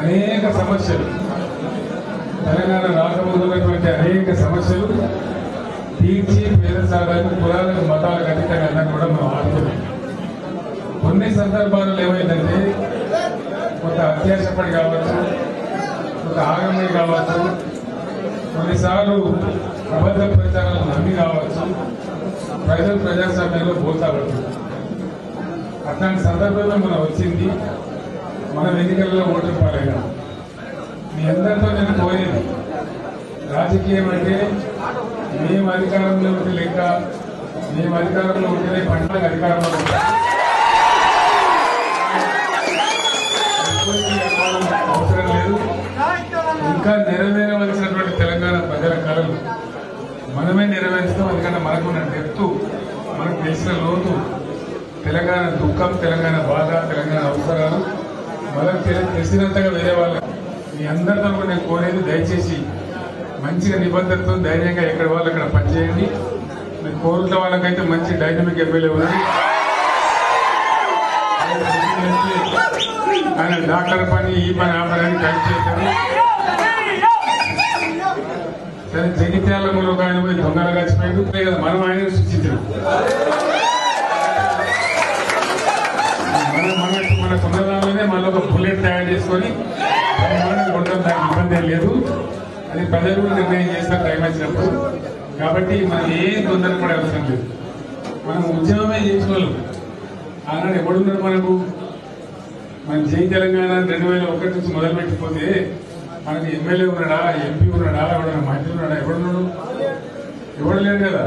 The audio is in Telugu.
అనేక సమస్యలు. తెలంగాణ రాష్ట్రంలో అనేక సమస్యలు తీర్చి పేద సాధారణ కులాలకు మతాలకు అతీతంగా అన్నది కూడా మనం ఆడుతున్నాం. కొన్ని సందర్భాల్లో ఏమైందంటే కొంత అత్యాశపడి కావచ్చు కొంత ఆగమని కావచ్చు కొన్నిసార్లు అబద్ధ ప్రచారాలు నమ్మి కావచ్చు ప్రజలు ప్రజాస్వామ్యంలో పోతా అట్లాంటి సందర్భంలో మనం వచ్చింది ఎన్నికల్లో ఓటు పాలైనా మీ అందరితో నేను కోరేది రాజకీయం అంటే మేము అధికారంలో ఉంటే లెక్క మేము అధికారంలో ఉంటేనే పంటలకు అధికారంలో ఉంటాం. అవసరం లేదు. ఇంకా నెరవేరవలసినటువంటి తెలంగాణ ప్రజల కళలు మనమే నెరవేరుస్తాం. ఎందుకంటే మనకున్న డెప్తు మనకు తెలిసిన లోతు తెలంగాణ దుఃఖం తెలంగాణ బాధ తెలంగాణ అవసరాలు. వాళ్ళకి తెలిసినంతగా వేరే వాళ్ళకి మీ అందరితో కూడా నేను కోరేది దయచేసి మంచిగా నిబంధనతో ధైర్యంగా ఎక్కడ వాళ్ళు అక్కడ పనిచేయండి. మీరు కోరుట్ల వాళ్ళకైతే మంచి డైనమిక్ ఎమ్మెల్యే ఉంది ఆయన డాక్టర్ పని ఈ పని ఆ పని అని కలిసి చేశారు. సరే జగిత్యాల ఒక ఆయన పోయి దొంగలు కలిసిపోయింది కదా మనం ఆయన సృష్టించాం సొంతదానిలోనే మళ్ళీ ఒక బుల్లెట్ తయారు చేసుకొని ఉండడం దానికి ఇబ్బంది లేదు. అది ప్రజలు నిర్ణయం చేస్తారు టైం వచ్చినప్పుడు. కాబట్టి మనం ఏం తొందరపడే అవసరం లేదు. మనం ఉద్యమమే చేసుకోలేము ఆనాడు ఎవడున్నాడు మనకు? మన జై తెలంగాణ రెండు వేల ఒకటి నుంచి మొదలు పెట్టిపోతే మనకి ఎమ్మెల్యే ఉన్నాడా ఎంపీ ఉన్నాడా ఎవడన్నా మంత్రి ఉన్నాడా ఎవడున్నాడు? ఎవడు లేడు కదా?